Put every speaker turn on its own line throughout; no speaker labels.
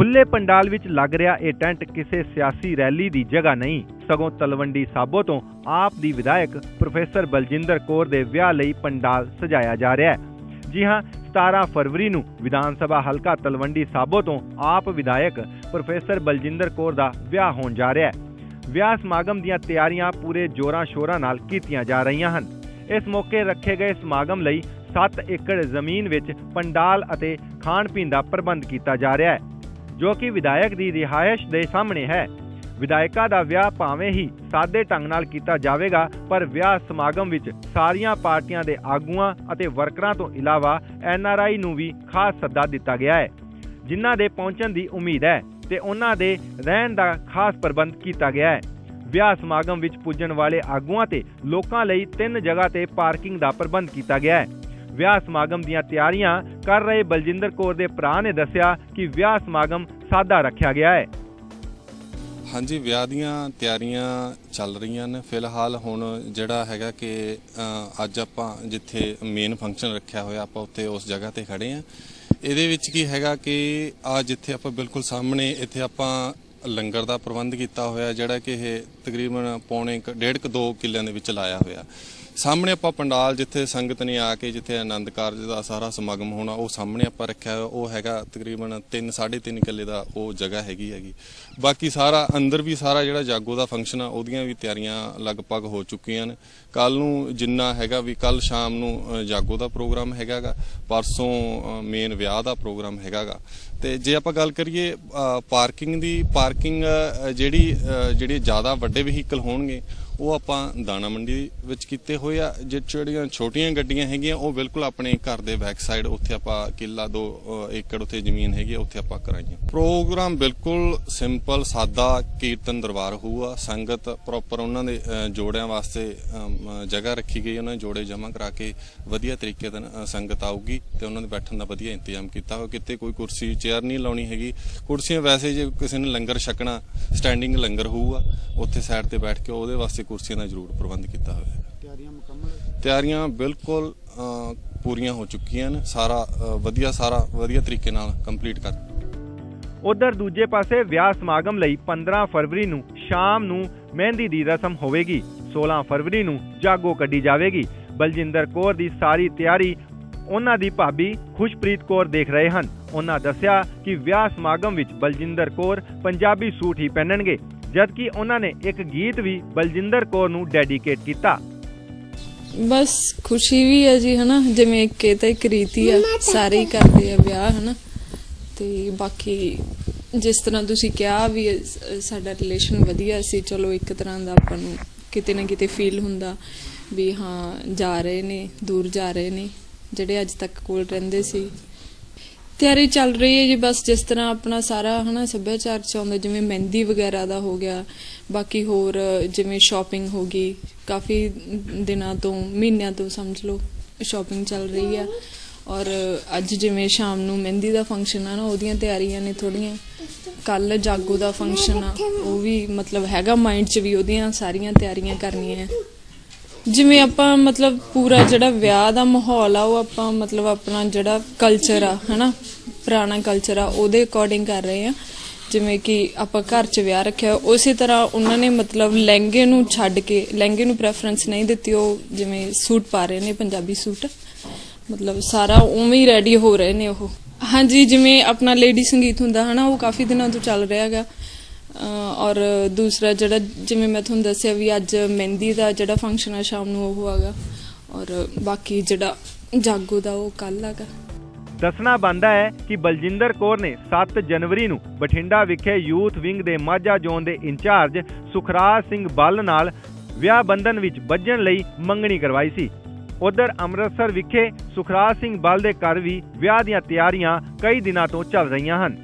ਖੁੱਲੇ ਪੰਡਾਲ ਵਿੱਚ ਲੱਗ ਰਿਹਾ ਇਹ ਟੈਂਟ ਕਿਸੇ ਸਿਆਸੀ ਰੈਲੀ ਦੀ ਜਗ੍ਹਾ ਨਹੀਂ, ਸਗੋਂ ਤਲਵੰਡੀ ਸਾਬੋ ਤੋਂ ਆਪ ਦੀ ਵਿਧਾਇਕ ਪ੍ਰੋਫੈਸਰ ਬਲਜਿੰਦਰ ਕੌਰ ਦੇ ਵਿਆਹ ਲਈ ਪੰਡਾਲ ਸਜਾਇਆ ਜਾ ਰਿਹਾ ਹੈ। ਜੀ ਹਾਂ 17 ਫਰਵਰੀ ਨੂੰ ਵਿਧਾਨ ਸਭਾ ਹਲਕਾ ਤਲਵੰਡੀ ਸਾਬੋ ਤੋਂ ਆਪ ਵਿਧਾਇਕ ਪ੍ਰੋਫੈਸਰ ਬਲਜਿੰਦਰ ਕੌਰ ਦਾ ਵਿਆਹ ਹੋਣ ਜਾ ਰਿਹਾ ਹੈ। ਵਿਆਹ ਸਮਾਗਮ ਦੀਆਂ ਤਿਆਰੀਆਂ ਪੂਰੇ ਜੋਰਾਂ ਸ਼ੋਰਾਂ ਨਾਲ ਕੀਤੀਆਂ ਜਾ ਰਹੀਆਂ ਹਨ। ਇਸ ਮੌਕੇ ਰੱਖੇ ਗਏ ਸਮਾਗਮ ਲਈ 7 ਏਕੜ ਜ਼ਮੀਨ ਵਿੱਚ ਪੰਡਾਲ ਅਤੇ ਖਾਣ ਪੀਣ ਦਾ ਪ੍ਰਬੰਧ ਕੀਤਾ ਜਾ ਰਿਹਾ ਹੈ। ਜੋ ਕਿ ਵਿਧਾਇਕ ਦੀ ਰਿਹਾਇਸ਼ ਦੇ ਸਾਹਮਣੇ ਹੈ। ਵਿਧਾਇਕਾ ਦਾ ਵਿਆਹ ਭਾਵੇਂ ਹੀ ਸਾਦੇ ਢੰਗ ਨਾਲ ਕੀਤਾ ਜਾਵੇਗਾ, ਪਰ ਵਿਆਹ ਸਮਾਗਮ ਵਿੱਚ ਸਾਰੀਆਂ ਪਾਰਟੀਆਂ ਦੇ ਆਗੂਆਂ ਅਤੇ ਵਰਕਰਾਂ ਤੋਂ ਇਲਾਵਾ ਐਨਆਰਆਈ ਨੂੰ ਵੀ ਖਾਸ ਸੱਦਾ ਦਿੱਤਾ ਗਿਆ ਹੈ, ਜਿਨ੍ਹਾਂ ਦੇ ਪਹੁੰਚਣ ਦੀ ਉਮੀਦ ਹੈ ਤੇ ਉਹਨਾਂ ਦੇ ਰਹਿਣ ਦਾ ਖਾਸ ਪ੍ਰਬੰਧ ਕੀਤਾ ਗਿਆ ਹੈ। ਵਿਆਹ ਸਮਾਗਮ ਵਿੱਚ ਪੁੱਜਣ ਵਾਲੇ ਆਗੂਆਂ ਤੇ ਲੋਕਾਂ ਲਈ ਤਿੰਨ ਜਗ੍ਹਾ ਤੇ ਪਾਰਕਿੰਗ ਦਾ ਪ੍ਰਬੰਧ ਕੀਤਾ ਗਿਆ ਹੈ। ਵਿਆਹ ਸਮਾਗਮ ਦੀਆਂ ਤਿਆਰੀਆਂ ਕਰ ਰਹੇ ਬਲਜਿੰਦਰ ਕੌਰ ਦੇ ਭਰਾ ਨੇ ਦੱਸਿਆ ਕਿ ਵਿਆਹ ਸਮਾਗਮ ਸਾਦਾ ਰੱਖਿਆ ਗਿਆ ਹੈ।
ਹਾਂਜੀ, ਵਿਆਹ ਦੀਆਂ ਤਿਆਰੀਆਂ ਚੱਲ ਰਹੀਆਂ ਨੇ। ਫਿਲਹਾਲ ਹੁਣ ਜਿਹੜਾ ਹੈਗਾ ਕਿ ਅੱਜ ਆਪਾਂ ਜਿੱਥੇ ਮੇਨ ਫੰਕਸ਼ਨ ਰੱਖਿਆ ਹੋਇਆ, ਆਪਾਂ ਉੱਥੇ ਉਸ ਜਗ੍ਹਾ ਤੇ ਖੜੇ ਆ ਇਹਦੇ ਵਿੱਚ ਕੀ ਹੈਗਾ ਕਿ, ਆ ਜਿੱਥੇ ਆਪਾਂ ਬਿਲਕੁਲ ਸਾਹਮਣੇ ਇੱਥੇ ਆਪਾਂ ਲੰਗਰ ਦਾ ਪ੍ਰਬੰਧ ਕੀਤਾ ਹੋਇਆ, ਜਿਹੜਾ ਕਿ ਇਹ ਤਕਰੀਬਨ ਪੌਣੇ ਕੁ- ਡੇਢ ਕੁ 2 ਕਿੱਲਿਆਂ ਦੇ ਵਿੱਚ ਲਾਇਆ ਹੋਇਆ। ਸਾਹਮਣੇ ਆਪਾਂ ਪੰਡਾਲ ਜਿੱਥੇ ਸੰਗਤ ਨੇ ਆ ਕੇ ਜਿੱਥੇ ਆਨੰਦ ਕਾਰਜ ਦਾ ਸਾਰਾ ਸਮਾਗਮ ਹੋਣਾ, ਉਹ ਸਾਹਮਣੇ ਆਪਾਂ ਰੱਖਿਆ ਹੋਇਆ, ਉਹ ਹੈਗਾ ਤਕਰੀਬਨ 3 3.5 ਕਿੱਲੇ ਦਾ ਉਹ ਜਗ੍ਹਾ ਹੈਗੀ ਹੈਗੀ। ਬਾਕੀ ਸਾਰਾ ਅੰਦਰ ਵੀ ਸਾਰਾ ਜਿਹੜਾ ਜਾਗੋ ਦਾ ਫੰਕਸ਼ਨ ਆ, ਉਹਦੀਆਂ ਵੀ ਤਿਆਰੀਆਂ ਲਗਭਗ ਹੋ ਚੁੱਕੀਆਂ ਨੇ। ਕੱਲ ਨੂੰ ਜਿੰਨਾ ਹੈਗਾ ਵੀ ਕੱਲ ਸ਼ਾਮ ਨੂੰ ਜਾਗੋ ਦਾ ਪ੍ਰੋਗਰਾਮ ਹੈਗਾਗਾ ਪਰਸੋਂ ਮੇਨ ਵਿਆਹ ਦਾ ਪ੍ਰੋਗਰਾਮ ਹੈਗਾਗਾ ਤੇ ਜੇ ਆਪਾਂ ਗੱਲ ਕਰੀਏ ਪਾਰਕਿੰਗ ਦੀ, ਪਾਰਕਿੰਗ ਜਿਹੜੀ ਜਿਹੜੇ ਜ਼ਿਆਦਾ ਵੱਡੇ ਵਹੀਕਲ ਹੋਣਗੇ ਉਹ ਆਪਾਂ ਦਾਣਾ ਮੰਡੀ ਵਿੱਚ ਕੀਤੇ ਹੋਏ ਆ ਜੇ ਜਿਹੜੀਆਂ ਛੋਟੀਆਂ ਗੱਡੀਆਂ ਹੈਗੀਆਂ ਉਹ ਬਿਲਕੁਲ ਆਪਣੇ ਘਰ ਦੇ ਬੈਕ ਸਾਈਡ ਉੱਥੇ ਆਪਾਂ ਕਿੱਲਾ ਦੋ ਏਕੜ ਉੱਥੇ ਜ਼ਮੀਨ ਹੈਗੀ ਆ, ਉੱਥੇ ਆਪਾਂ ਕਰਾਈਆਂ। ਪ੍ਰੋਗਰਾਮ ਬਿਲਕੁਲ ਸਿੰਪਲ ਸਾਦਾ ਕੀਰਤਨ ਦਰਬਾਰ ਹੋਊਗਾ। ਸੰਗਤ ਪ੍ਰੋਪਰ ਉਹਨਾਂ ਦੇ ਜੋੜਿਆਂ ਵਾਸਤੇ ਜਗ੍ਹਾ ਰੱਖੀ ਗਈ ਉਹਨਾਂ ਦੇ ਜੋੜੇ ਜਮ੍ਹਾਂ ਕਰਾ ਕੇ ਵਧੀਆ ਤਰੀਕੇ ਨਾਲ ਸੰਗਤ ਆਊਗੀ ਤੇ ਉਹਨਾਂ ਦੇ ਬੈਠਣ ਦਾ ਵਧੀਆ ਇੰਤਜ਼ਾਮ ਕੀਤਾ ਹੋਇਆ। ਕਿਤੇ ਕੋਈ ਕੁਰਸੀ ਚੇਅਰ ਨਹੀਂ ਲਾਉਣੀ ਹੈਗੀ। ਕੁਰਸੀਆਂ ਵੈਸੇ ਜੇ ਕਿਸੇ ਨੇ ਲੰਗਰ ਛਕਣਾ ਸਟੈਂਡਿੰਗ ਲੰਗਰ ਹੋਊਗਾ ਉੱਥੇ ਸਾਈਡ ਤੇ ਬੈਠ ਕੇ ਉਹਦੇ ਵਾਸਤੇ ਕੁਰਸੀਆਂ ਦਾ ਜ਼ਰੂਰ ਪ੍ਰਬੰਧ ਕੀਤਾ ਹੋਇਆ ਹੈ।
ਤਿਆਰੀਆਂ ਮੁਕੰਮਲ
ਤਿਆਰੀਆਂ ਬਿਲਕੁਲ ਪੂਰੀਆਂ ਹੋ ਚੁੱਕੀਆਂ ਨੇ। ਸਾਰਾ ਵਧੀਆ ਸਾਰਾ ਵਧੀਆ ਤਰੀਕੇ ਨਾਲ ਕੰਪਲੀਟ ਕਰ
ਉਧਰ ਦੂਜੇ ਪਾਸੇ ਵਿਆਹ ਸਮਾਗਮ ਲਈ 15 ਫਰਵਰੀ ਨੂੰ ਸ਼ਾਮ ਨੂੰ ਮਹਿੰਦੀ ਦੀ ਰਸਮ ਹੋਵੇਗੀ। 16 ਫਰਵਰੀ ਨੂੰ ਜਾਗੋ ਕੱਢੀ ਜਾਵੇਗੀ। ਬਲਜਿੰਦਰ ਕੌਰ ਦੀ ਸਾਰੀ ਤਿਆਰੀ ਉਹਨਾਂ ਦੀ ਭਾਬੀ ਖੁਸ਼ਪ੍ਰੀਤ ਕੌਰ ਦੇਖ ਰਹੇ ਹਨ। ਉਹਨਾਂ ਦੱਸਿਆ ਕਿ ਵਿਆਹ ਸਮਾਗਮ ਵਿੱਚ ਬਲਜਿੰਦਰ ਕੌਰ ਪੰਜਾਬੀ ਸੂਟ ਹੀ ਪਹਿਨਣਗੇ। ਜਦਕਿ ਉਹਨਾਂ ਨੇ ਇੱਕ ਗੀਤ ਵੀ ਬਲਜਿੰਦਰ ਕੌਰ ਨੂੰ ਡੈਡੀਕੇਟ ਕੀਤਾ।
ਬਸ ਖੁਸ਼ੀ ਵੀ ਹੈ ਜੀ, ਹਨਾ? ਜਿਵੇਂ ਇੱਕ ਤਾਂ ਇੱਕ ਰੀਤੀ ਆ, ਸਾਰੇ ਹੀ ਕਰਦੇ ਆ ਵਿਆਹ, ਹਨਾ? ਤੇ ਬਾਕੀ ਜਿਸ ਤਰ੍ਹਾਂ ਤੁਸੀਂ ਕਿਹਾ ਵੀ ਸਾਡਾ ਰਿਲੇਸ਼ਨ ਵਧੀਆ ਸੀ, ਚਲੋ ਇੱਕ ਤਰ੍ਹਾਂ ਦਾ ਆਪਾਂ ਨੂੰ ਕਿਤੇ ਨਾ ਕਿਤੇ ਫੀਲ ਹੁੰਦਾ ਵੀ ਹਾਂ, ਜਾ ਰਹੇ ਨੇ, ਦੂਰ ਜਾ ਰਹੇ ਨੇ, ਜਿਹੜੇ ਅੱਜ ਤੱਕ ਕੋਲ ਰਹਿੰਦੇ ਸੀ। ਤਿਆਰੀ ਚੱਲ ਰਹੀ ਹੈ ਜੀ, ਬਸ ਜਿਸ ਤਰ੍ਹਾਂ ਆਪਣਾ ਸਾਰਾ ਹਨਾ ਸੱਭਿਆਚਾਰ ਚ ਆਉਂਦਾ, ਜਿਵੇਂ ਮਹਿੰਦੀ ਵਗੈਰਾ ਦਾ ਹੋ ਗਿਆ, ਬਾਕੀ ਹੋਰ ਜਿਵੇਂ ਸ਼ਾਪਿੰਗ ਹੋ ਗਈ, ਕਾਫੀ ਦਿਨਾਂ ਤੋਂ, ਮਹੀਨਿਆਂ ਤੋਂ ਸਮਝ ਲਓ ਸ਼ਾਪਿੰਗ ਚੱਲ ਰਹੀ ਆ। ਔਰ ਅੱਜ ਜਿਵੇਂ ਸ਼ਾਮ ਨੂੰ ਮਹਿੰਦੀ ਦਾ ਫੰਕਸ਼ਨ ਆ ਨਾ, ਉਹਦੀਆਂ ਤਿਆਰੀਆਂ ਨੇ ਥੋੜੀਆਂ ਕੱਲ ਜਾਗੋ ਦਾ ਫੰਕਸ਼ਨ ਆ, ਉਹ ਵੀ ਮਤਲਬ ਹੈਗਾ ਮਾਈਂਡ 'ਚ ਵੀ ਉਹਦੀਆਂ ਸਾਰੀਆਂ ਤਿਆਰੀਆਂ ਕਰਨੀਆਂ। ਜਿਵੇਂ ਆਪਾਂ ਮਤਲਬ ਪੂਰਾ ਜਿਹੜਾ ਵਿਆਹ ਦਾ ਮਾਹੌਲ ਆ, ਉਹ ਆਪਾਂ ਮਤਲਬ ਆਪਣਾ ਜਿਹੜਾ ਕਲਚਰ ਆ, ਹਨਾ। ਪੁਰਾਣਾ ਕਲਚਰ ਆ, ਉਹਦੇ ਅਕੋਰਡਿੰਗ ਕਰ ਰਹੇ ਆ। ਜਿਵੇਂ ਕਿ ਆਪਾਂ ਘਰ 'ਚ ਵਿਆਹ ਰੱਖਿਆ, ਉਸੇ ਤਰ੍ਹਾਂ ਉਹਨਾਂ ਨੇ ਮਤਲਬ ਲਹਿੰਗੇ ਨੂੰ ਛੱਡ ਕੇ, ਲਹਿੰਗੇ ਨੂੰ ਪ੍ਰੈਫਰੈਂਸ ਨਹੀਂ ਦਿੱਤੀ, ਉਹ ਜਿਵੇਂ ਸੂਟ ਪਾ ਰਹੇ ਨੇ, ਪੰਜਾਬੀ ਸੂਟ। ਮਤਲਬ ਸਾਰਾ ਉਵੇਂ ਹੀ ਰੈਡੀ ਹੋ ਰਹੇ ਨੇ ਉਹ। ਹਾਂਜੀ, ਜਿਵੇਂ ਆਪਣਾ ਲੇਡੀ ਸੰਗੀਤ ਹੁੰਦਾ ਹਨਾ, ਉਹ ਕਾਫੀ ਦਿਨਾਂ ਤੋਂ ਚੱਲ ਰਿਹਾ ਹੈਗਾ। ਔਰ ਦੂਸਰਾ ਜਿਹੜਾ, ਜਿਵੇਂ ਮੈਂ ਤੁਹਾਨੂੰ ਦੱਸਿਆ ਵੀ ਅੱਜ ਮਹਿੰਦੀ ਦਾ ਜਿਹੜਾ ਫੰਕਸ਼ਨ ਆ, ਸ਼ਾਮ ਨੂੰ ਉਹ ਹੈਗਾ। ਔਰ ਬਾਕੀ ਜਿਹੜਾ ਜਾਗੋ ਦਾ ਉਹ ਕੱਲ ਹੈਗਾ।
ਦੱਸਣਾ ਬੰਦਾ ਹੈ ਕਿ ਬਲਜਿੰਦਰ ਕੌਰ ਨੇ 7 ਜਨਵਰੀ ਨੂੰ ਬਠਿੰਡਾ ਵਿਖੇ ਯੂਥ ਵਿੰਗ ਦੇ ਮਾਝਾ ਜ਼ੋਨ ਦੇ ਇੰਚਾਰਜ ਸੁਖਰਾਜ ਸਿੰਘ ਬੱਲ ਨਾਲ ਵਿਆਹ ਬੰਧਨ ਵਿੱਚ ਬੱਝਣ ਲਈ ਮੰਗਣੀ ਕਰਵਾਈ ਸੀ। ਉਧਰ ਅੰਮ੍ਰਿਤਸਰ ਵਿਖੇ ਸੁਖਰਾਜ ਸਿੰਘ ਬੱਲ ਦੇ ਘਰ ਵੀ ਵਿਆਹ ਦੀਆਂ ਤਿਆਰੀਆਂ ਕਈ ਦਿਨਾਂ ਤੋਂ ਚੱਲ ਰਹੀਆਂ ਹਨ।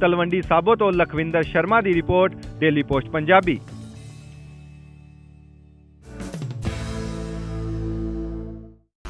ਤਲਵੰਡੀ ਸਾਬੋ ਤੋਂ ਲਖਵਿੰਦਰ ਸ਼ਰਮਾ ਦੀ ਰਿਪੋਰਟ, ਡੇਲੀ ਪੋਸਟ ਪੰਜਾਬੀ।